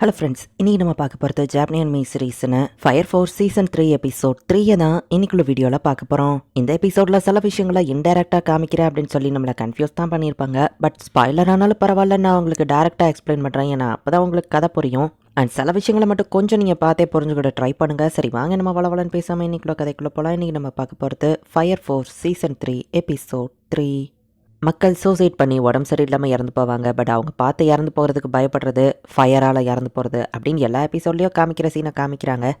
Hello friends இன்றைக்கி நம்ம பார்க்க போகிறது ஜாப்னியன் மீ சீரீஸ்னு Fire Force season three episode த்ரீயை தான் இன்னைக்குள்ள வீடியோவில் பார்க்க போகிறோம் இந்த எபிசோடில் சில விஷயங்களை இன்டெரக்டாக காமிக்கிறேன் அப்படின்னு சொல்லி நம்மளை கன்ஃபியூஸ் தான் பண்ணியிருப்பாங்க. பட் ஸ்பாய்லர் ஆனாலும் பரவாயில்ல நான் உங்களுக்கு டேரெக்டாக எக்ஸ்பிளைன் பண்ணுறேன் ஏன்னா அப்போ தான் உங்களுக்கு கதை புரியும். அண்ட் சில விஷயங்களை மட்டும் கொஞ்சம் நீங்கள் பார்த்தே புரிஞ்சுக்கிட்ட ட்ரை பண்ணுங்கள் சரி வாங்க நம்ம வளவலன்னு பேசாமல் இன்னைக்குள்ள கதைக்குள்ளே போகலாம் இன்றைக்கி நம்ம பார்க்க போகிறது Fire Force season three episode three மக்கள் சூசைட் பண்ணி உடம்பு சரியில்லாமல் இறந்து போவாங்க. பட் அவங்க பார்த்து இறந்து போகிறதுக்கு பயப்படுறது ஃபயரால் இறந்து போகிறது அப்படின்னு எல்லா எபிசோட்லேயும் காமிக்கிற சீனை காமிக்கிறாங்க.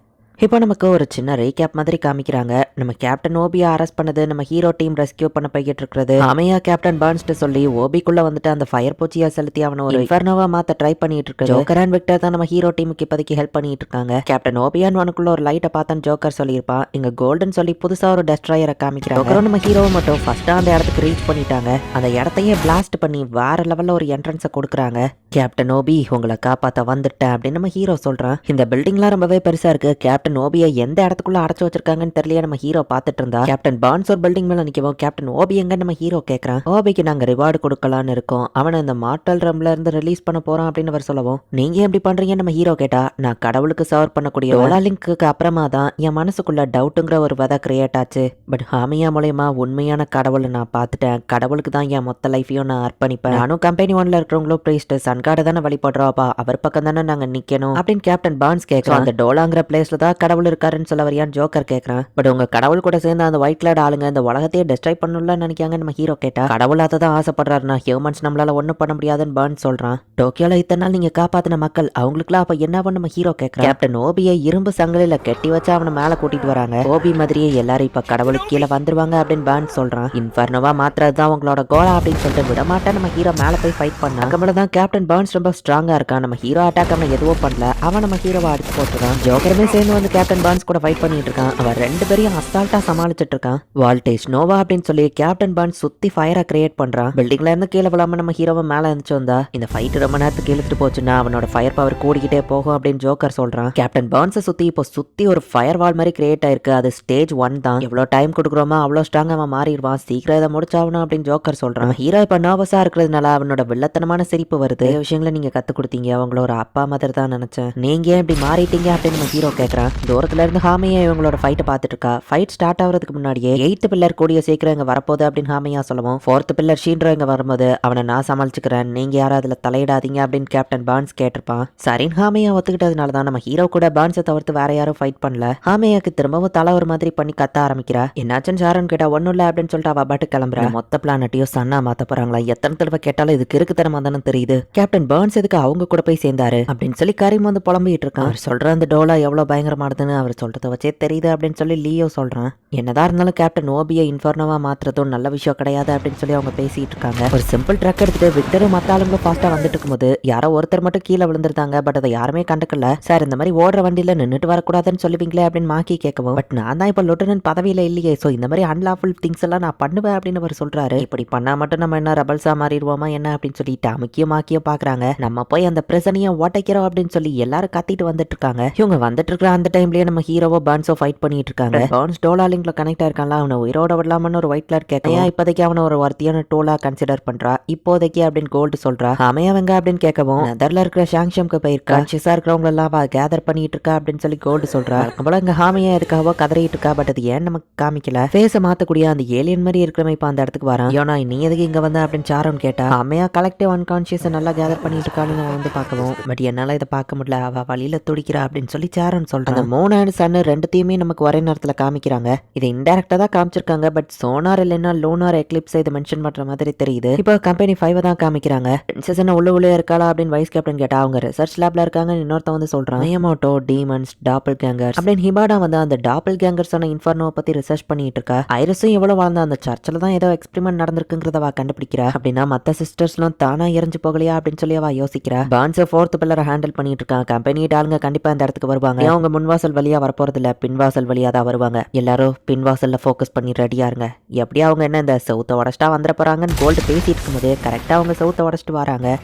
இப்போ நமக்கு ஒரு சின்ன ரீகேப் மாதிரி காமிக்கிறாங்க. நம்ம கேப்டன் ஓபியா அரெஸ்ட் பண்ணது நம்ம ஹீரோ டீம் ரெஸ்கியூ பண்ண போய்கிட்டு இருக்கிறது. அமையா கேப்டன் பர்ன்ஸ்ட்டு சொல்லி ஓபிக்குள்ள வந்துட்டு அந்த ஃபயர் பூச்சியா செலுத்தி அவனை ஒரு இன்ஃபர்னோவா மாத்த ட்ரை பண்ணிட்டு இருக்கு ஜோக்கர் அண்ட் விக்டர் தான் நம்ம ஹீரோ டீமுக்கு இப்போதைக்கு ஹெல்ப் பண்ணிட்டு இருக்காங்க. கேப்டன் ஓபியான் உனக்குள்ள ஒரு லைட்டை பார்த்தா ஜோக்கர் சொல்லியிருப்பான். இங்க கோல்டன் சொல்லி புதுசா ஒரு டெஸ்ட்ராயரை காமிக்கிறாங்க. ஜோக்கரும் நம்ம ஹீரோவை மட்டும் ஃபர்ஸ்டா அந்த இடத்துக்கு ரீச் பண்ணிட்டாங்க. அந்த இடத்தையே பிளாஸ்ட் பண்ணி வேற லெவல்ல ஒரு என்ட்ரன்ஸை கொடுக்குறாங்க. கேப்டன் ஓபி உங்களை காப்பாத்த வந்துட்டேன் அப்படின்னு நம்ம ஹீரோ சொல்றான். இந்த பில்டிங்லாம் ரொம்பவே பெருசா இருக்கு. கேப்டன் ஓபியை எந்த இடத்துக்குள்ள அடைச்சு வச்சிருக்காங்கன்னு தெரியல நம்ம ஹீரோ பார்த்துட்டு இருந்தா. கேப்டன் பான்ஸ் ஒரு பில்டிங் மேல நிக்கவும் கேப்டன் ஓபி எங்க நம்ம ஹீரோ கேக்குறான். ஓபிக்கு நாங்க ரிவார்டு கொடுக்கலாம்னு இருக்கோம். அவனை இந்த மார்டல் ரம்ல இருந்து ரிலீஸ் பண்ண போறான் அப்படின்னு அவர் சொல்லவும் நீங்க எப்படி பண்றீங்க நம்ம ஹீரோ கேட்டா நான் கடவுளுக்கு சர்வ் பண்ணக்கூடிய ஓலாலிங்க்கு அப்புறமா தான் என் மனசுக்குள்ள டவுட்டுங்கிற ஒரு விதை கிரியேட் ஆச்சு. பட் ஹாமியா மூலயமா உண்மையான கடவுளை நான் பார்த்துட்டேன். கடவுளுக்கு தான் என் மொத்த லைஃபையும் நான் அர்ப்பணிப்பேன். நானும் கம்பெனி ஒன்ல இருக்கிறவங்களும் பிரீஸ்ட் சன்காட தானே வழிபடுறோப்பா அவர் பக்கம் தானே நாங்க நிக்கணும். அப்படின்னு கேப்டன் பான்ஸ் கேட்கறோம் அந்த டோலாங்கிற பிளேஸ்ல தான் கடவுள் இருக்காருன்னு சொல்ல வரியான் ஜோக்கர் கேட்கறான் பட் உங்க கடவுள் கூட சேர்ந்து அந்த ஒயிட் கிளாட் ஆளுங்க இந்த உலகத்தையே டெஸ்ட்ராய் பண்ணணும்ல நினைக்காங்க நம்ம ஹீரோ கேட்டா கடவுள் அதை தான் ஆசைப்படுறாருனா ஹியூமன்ஸ் நம்மளால ஒண்ணும் பண்ண முடியாதுன்னு பான்ஸ் சொல்றான். டோக்கியோல இத்தனை நாள் நீங்க காப்பாத்தின மக்கள் அவங்களுக்குலாம் அப்ப என்ன நம்ம ஹீரோ கேட்கறான் கேப்டன் ஓபியை இரும்பு சங்கிலில கட்டி வச்சு அவனை மேல கூட்டிட்டு வராங்க. ஓபி மாதிரியே எல்லாரும் இப்ப கடவுளுக்கு கீழே வந்துருவாங்க அப்படின்னு பான்ஸ் சொல்றான். இன்ஃபர்னோவா மாத்துறதுதான் உங்களோட கோலா அப்படின்னு சொல்லிட்டு விட மாட்டேன் நம்ம ஹீரோ மேல போய் ஃபைட் பண்ணாங்க தான் கேப்டன் பர்ன்ஸ் ரொம்ப ஸ்ட்ராங்காக இருக்கான். நம்ம ஹீரோ அட்டாக் அவனை எதுவும் பண்ணல. அவன் நம்ம ஹீரோவை அடிச்சு போட்டுருக்கான் ஜோக்கருமே சேர்ந்து வந்து கேப்டன் பர்ன்ஸ் கூட ஃபைட் பண்ணிட்டு இருக்கான். அவன் ரெண்டு பேரையும் அசால்ட்டாக சமாளிச்சுட்டு இருக்கான். வால்டேஜ் நோவா அப்படின்னு சொல்லி கேப்டன் பர்ன்ஸ் சுற்றி ஃபயராக கிரியேட் பண்ணுறான் பில்டிங்ல இருந்து கீழே விழாம நம்ம ஹீரோவை மேலே இருந்துச்சு வந்தா இந்த ஃபைட் ரொம்ப நேரத்துக்கு இழுத்துட்டு போச்சுன்னா அவனோட ஃபயர் பவர் கூடிக்கிட்டே போகும் அப்படின்னு ஜோக்கர் சொல்கிறான் கேப்டன் பர்ன்ஸை சுற்றி இப்போ சுற்றி ஒரு ஃபயர் வால் மாதிரி கிரியேட் ஆயிருக்கு. அது ஸ்டேஜ் ஒன் தான். எவ்வளோ டைம் கொடுக்குறோமோ அவ்வளோ ஸ்ட்ராங் அவன் மாறிடுவான். சீக்கிரம் இதை முடிச்சாகணும் அப்படின்னு ஜோக்கர் சொல்கிறான் ஹீரோ இப்போ நர்வஸாக இருக்கிறதுனால அவனோட வில்லத்தனமான சிரிப்பு வருது. நிறைய விஷயங்களை நீங்க கத்து கொடுத்தீங்க. அவங்கள ஒரு அப்பா மதர் தான் நினைச்சேன். நீங்க ஏன் இப்படி மாறிட்டீங்க அப்படின்னு நம்ம ஹீரோ கேக்குறான் தூரத்துல இருந்து ஹாமையா இவங்களோட ஃபைட்டை பார்த்துட்டு இருக்கா. ஃபைட் ஸ்டார்ட் ஆகிறதுக்கு முன்னாடியே எயித்து பில்லர் கூடிய சீக்கிரம் இங்க வரப்போகுது அப்படின்னு ஹாமியா சொல்லவும். ஃபோர்த் பில்லர் ஷீன்றோ இங்க வரும்போது அவனை நான் சமாளிச்சுக்கிறேன். நீங்க யாரும் அதுல தலையிடாதீங்க அப்படின்னு கேப்டன் பான்ஸ் கேட்டிருப்பான். சரின் ஹாமையா ஒத்துக்கிட்டதுனால தான் நம்ம ஹீரோ கூட பான்ஸை தவிர்த்து வேற யாரும் ஃபைட் பண்ணல. ஹாமையாக்கு திரும்பவும் தலை ஒரு மாதிரி பண்ணி கத்த ஆரம்பிக்கிறா. என்னாச்சுன்னு சாரன் கேட்டா ஒன்னும் இல்ல அப்படின்னு சொல்லிட்டு அவ பாட்டு கிளம்புறா. மொத்த பிளானட்டையும் சன்னா மாத்த போறாங்களா? எத்தனை தடவை கேட்டாலும் இதுக்கு இருக்குத்தனமா தானே தெரியுது. கேப்டன் பர்ன்ஸ் எதுக்கு அவங்க கூட போய் சேர்ந்தாரு அப்படின்னு சொல்லி கரீம் வந்து புலம்பிட்டு இருக்கான். அவர் சொல்ற அந்த டோலா எவ்வளவு பயங்கரமானதுன்னு அவர் சொல்றத வச்சே தெரியுது அப்படின்னு சொல்லி லியோ சொல்றான். என்னதான் இருந்தாலும் கேப்டன் ஓபியை இன்ஃபர்னோவா மாத்துறதும் நல்ல விஷயம் கிடையாது அப்படின்னு சொல்லி அவங்க பேசிட்டு இருக்காங்க. ஒரு சிம்பிள் ட்ரக் எடுத்துட்டு விக்டரும் மத்த ஆளுங்களும் ஃபாஸ்டா வந்துட்டு இருக்கும்போது யாரோ ஒருத்தர் மட்டும் கீழே விழுந்திருந்தாங்க. பட் அதை யாருமே கண்டுக்கல. சார் இந்த மாதிரி ஓடுற வண்டியில நின்னுட்டு வரக்கூடாதுன்னு சொல்லுவீங்களே அப்படின்னு மாக்கி கேட்கவும் பட் நான் தான் இப்போ லொட்டனன் பதவியில இல்லையே. ஸோ இந்த மாதிரி அன்லாஃபுல் திங்ஸ் எல்லாம் நான் பண்ணுவேன் அப்படின்னு அவர் சொல்றாரு. இப்படி பண்ணா மட்டும் நம்ம என்ன ரபல்ஸா மாறிடுவோமா என்ன அப்படின்னு சொல்லிட்டு அமுக்கியோ மாக்கியோ பாக்குறாங்க. நம்ம போய் அந்த பிரச்சனையை உடைக்கிறோம் அப்படின்னு சொல்லி எல்லாரும் கத்திட்டு வந்துட்டு இருக்காங்க இவங்க வந்துட்டு இருக்கிற அந்த டைம்லயே நம்ம ஹீரோவோ பான்ஸோ ஃபைட் பண்ணிட்டு இருக்காங்க பான்ஸ் டோலா லிங்க்ல கனெக்ட் ஆயிருக்கான்ல அவனை உயிரோட விடலாமன்னு ஒரு ஒயிட் கலர் கேட்க இப்போதைக்கு அவனை ஒரு வர்த்தியான டோலா கன்சிடர் பண்றா. இப்போதைக்கு அப்படின்னு கோல்டு சொல்றா. அமையவங்க அப்படின்னு கேட்கவும் நெதர்ல இருக்கிற ஷாங்ஷம்க்கு போயிருக்கா. கான்சியஸா இருக்கிறவங்க எல்லாம் கேதர் பண்ணிட்டு இருக்கா அப்படின்னு சொல்லி கோல்டு சொல்றா. போல இங்க ஹாமியா இருக்காவோ கதறிட்டு இருக்கா பட் அது ஏன் நமக்கு காமிக்கல. ஃபேஸை மாத்தக்கூடிய அந்த ஏலியன் மாதிரி இருக்கிறவன் இப்ப அந்த இடத்துக்கு வரான். யோனா நீ எதுக்கு இங்க வந்த அப்படின்னு சாரோன் கேட்டா அம்மையா கலெக்டிவ் அன்கான்சியஸ் நல்லா கேதர் பண்ணிட்டு இருக்கான்னு நான் வந்து பார்க்கவும் பட் என்னால் இதை பார்க்க முடியல. அவ வழியில் துடிக்கிறா அப்படின்னு சொல்லி சேரன் சொல்கிறாங்க மோனா மூணு அண்ட் சன்னு ரெண்டுத்தையுமே நமக்கு ஒரே நேரத்தில் காமிக்கிறாங்க. இதை இன்டெரக்டாக தான் காமிச்சிருக்காங்க. பட் சோனார் இல்லைன்னா லோனார் எக்லிப்ஸ் இதை மென்ஷன் பண்ணுற மாதிரி தெரியுது. இப்போ கம்பெனி ஃபைவ் தான் காமிக்கிறாங்க. பிரின்சஸ் என்ன உள்ள உள்ளே இருக்காளா அப்படின்னு வைஸ் கேப்டன் கேட்டா அவங்க ரிசர்ச் லேப்ல இருக்காங்க. இன்னொருத்தன் வந்து சொல்கிறான் மியமோட்டோ டீமன்ஸ் டாப்பிள் கேங்கர்ஸ் அப்படின்னு ஹிபாடா வந்து அந்த டாப்பிள் கேங்கர்ஸான இன்ஃபர்னோ பத்தி ரிசர்ச் பண்ணிட்டு இருக்கா. ஐரஸும் எவ்வளவு வாழ்ந்த அந்த சர்ச்சில் தான் ஏதோ எக்ஸ்பெரிமெண்ட் நடந்திருக்குங்கிறத அவ கண்டுபிடிக்கிறா. அப்படின்னா மத்த சிஸ்டர்ஸ்லாம் தானா இறஞ்சு போகலையா அப்படின்னு சொல்லி அவ யோசிக்கிறா. பான்ஸ் ஃபோர்த் பில்லரை ஹேண்டில் பண்ணிட்டு இருக்கான் கம்பெனி ஆளுங்க கண்டிப்பா இந்த இடத்துக்கு வருவாங்க. அவங்க முன்வாசல் வழியா வரப்போறது இல்ல பின்வாசல் வழியா தான் வருவாங்க. எல்லாரும் பின்வாசல்ல ஃபோக்கஸ் பண்ணி ரெடியா இருங்க. எப்படி அவங்க என்ன இந்த சவுத்த உடச்சிட்டா வந்துட போறாங்கன்னு கோல்டு பேசிட்டு இருக்கும்போது கரெக்டா அவங்க சவுத்த உடச்சிட்டு வராங்க.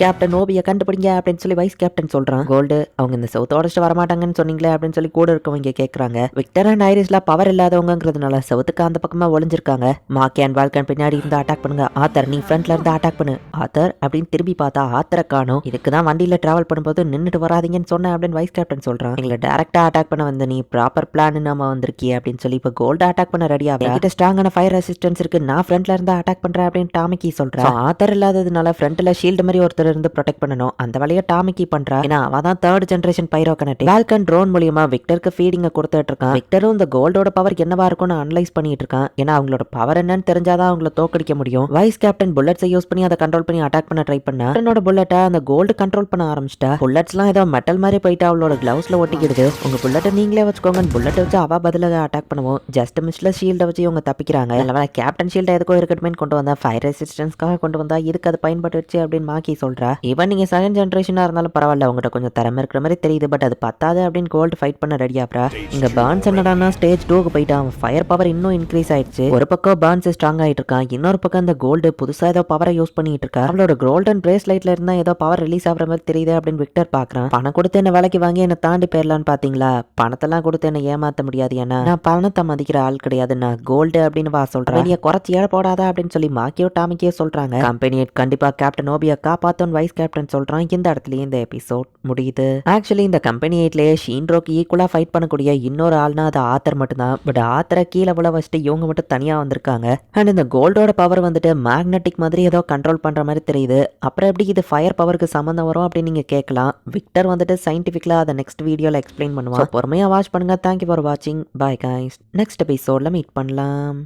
கேப்டன் ஓபியை கண்டுபிடிங்க அப்படின்னு சொல்லி வைஸ் கேப்டன் சொல்றான். கோல்டு அவங்க இந்த சவுத்த உடச்சிட்டு வரமாட்டாங்கன்னு சொன்னீங்களே அப்படின்னு சொல்லி கூட இருக்கவங்க கேட்கறாங்க விக்டர் அண்ட் ஐரிஸ்ல பவர் இல்லாதவங்கிறதுனால சவுத்துக்கு அந்த பக்கமா ஒளிஞ்சிருக்காங்க. மாக்கி அண்ட் வால்கன் பின்னாடி இருந்து அட்டாக் பண்ணுங்க. ஆத்தர் நீ ஃப்ரண்ட்ல இருந்து அட்டாக் பண்ணு. ஆத்தர் அப்படின்னு திரும்பி பார்த்தா ஆத்தரை காணும். இதுக்கு தான் வண்டியில டிராவல் பண்ணும்போது நின்றுட்டு வராதீங்கன்னு சொன்னேன் அப்படின்னு வைஸ் கேப்டன் சொல்றான். எங்களை டேரக்டா அட்டாக் பண்ண வந்து நீ ப்ராப்பர் பிளான் நாம வந்திருக்கிய அப்படின்னு சொல்லி இப்போ கோல்டு அட்டாக் பண்ண ரெடியா என்கிட்ட ஸ்ட்ராங்கான ஃபயர் ரெசிஸ்டன்ஸ் இருக்கு. நான் ஃப்ரண்ட்ல இருந்து அட்டாக் பண்றேன் அப்படின்னு டாமிக்கி சொல்றேன். ஆத்தர் இல்லாததுனால ஃப்ரண்ட்ல ஷீல்டு மாதிரி ஒருத்தர் இருந்து ப்ரொடெக்ட் பண்ணணும். அந்த வழியை டாமிக்கி பண்றா. ஏன்னா அவன் தான் third generation pyro connect Vulcan drone மூலியமா விக்டருக்கு ஃபீடிங்க கொடுத்துட்டு இருக்கான். விக்டரும் இந்த கோல்டோட பவர் என்னவா இருக்கும்னு அனலைஸ் பண்ணிட்டு இருக்கான். ஏன்னா அவங்களோட பவர் என்னன்னு தெரிஞ்சாதான் அவங்கள தோக்கடிக்க முடியும். வைஸ் கேப்டன் புல்லட்ஸை யூஸ் பண்ணி அதை கண்ட்ரோல் பண்ணி அட்டாக் பண்ண ட்ரை பண்ணா. என்னோட புல்லட்டை அந்த கோல்டு கண்ட்ரோல் பண்ண ஆரம்பிச்சிட்டா. புல்லட்ஸ்லாம் ஏதோ மெட்டல் மாதிரி போயிட்டு அவளோட கிளவுஸ்ல ஒட்டிக்கிடுது. உங்க புல்லட்டை நீங்களே வச்சுக்கோங்க புல்லட்டை வச்சு அவ பதிலாக அட்டாக் பண்ணுவோம். ஜஸ்ட் மிஸ்ல ஷீல்டை வச்சு இவங்க தப்பிக்கிறாங்க. இல்லை கேப்டன் ஷீல்டை எதுக்கோ இருக்கட்டுமே கொண்டு வந்தா ஃபயர் ரெசிஸ்டன்ஸ்க்காக கொண்டு வந்தா இதுக்கு அது பயன்பட்டுச்சு அப்படின்னு மாக்கி சொல்கிறா இவன் நீங்க செகண்ட் ஜென்ரேஷனாக இருந்தாலும் பரவாயில்ல உங்ககிட்ட கொஞ்சம் திறமை இருக்கிற மாதிரி தெரியுது பட் அது பத்தாது அப்படின்னு கோல்டு ஃபைட் பண்ண ரெடியாப்ரா இங்க பர்ன்ஸ் என்னடானா ஸ்டேஜ் டூக்கு போயிட்டான் ஃபயர் பவர் இன்னும் இன்க்ரீஸ் ஆயிடுச்சு. ஒரு பக்கம் பான்ஸ் ஸ்ட்ராங் ஆயிட்டு இருக்கான் இன்னொரு பக்கம் அந்த கோல்டு புதுசா ஏதோ பவரை யூஸ் பண்ணிட்டு இருக்கா அவளோட கோல்டன் பிரேஸ்லைட்ல இருந்தா ஏதோ பவர் ரிலீஸ் ஆகுற மாதிரி தெரியுது அப்படின்னு விக்டர் பாக்குறான். பணம் கொடுத்து என்ன வேலைக்கு வாங்கி என்ன தாண்டி போயிடலான்னு பாத்தீங்களா? பணத்தெல்லாம் கொடுத்து என்ன ஏமாத்த முடியாது ஏன்னா நான் பணத்தை மதிக்கிற ஆள் கிடையாது நான் கோல்டு அப்படின்னு வா சொல்றேன். நீ குறைச்சி ஏழை போடாதா அப்படின்னு சொல்லி மாக்கியோ டாமிக்கே சொல்றாங்க. கம்பெனியை கண்டிப்பா கேப்டன் ஓபியா காப்பாத்தோன்னு வைஸ் கேப்டன் சொல்றான் இந்த இடத்துலயே இந்த எபிசோட் முடியுது. ஆக்சுவலி இந்த கம்பெனி எயிட்லயே ஷீன்ரோக்கு ஈக்குவலா ஃபைட் பண்ணக்கூடிய இன்னொரு ஆள்னா அது ஆத்தர் மட்டும்தான். பட் ஆத்தரை கீழே விழ வச்சுட்டு இவங்க மட்டும் தனியா வந்திருக்காங்க. அண்ட் இந்த கோல்டோட பவர் வந்துட்டு மேக்னெட்டிக் மாதிரி ஏதோ கண்ட்ரோல் பண்ற மாதிரி தெரியுது. அப்புறம் எப்படி இது ஃபயர் பவருக்கு சம்மந்தம் வரும் அப்படின்னு நீங்க கேட்கலாம். விக்டர் வந்துட்டு சயின்டிஃபிக்கலா அதை நெக்ஸ்ட் வீடியோல எக்ஸ்பிளைன் பண்ணுவான். பொறுமையா வாட்ச் பண்ணுங்க. தேங்க்யூ ஃபார் வாட்சிங் பாய் காய்ஸ் நெக்ஸ்ட் எபிசோட்ல மீட் பண்ணலாம்.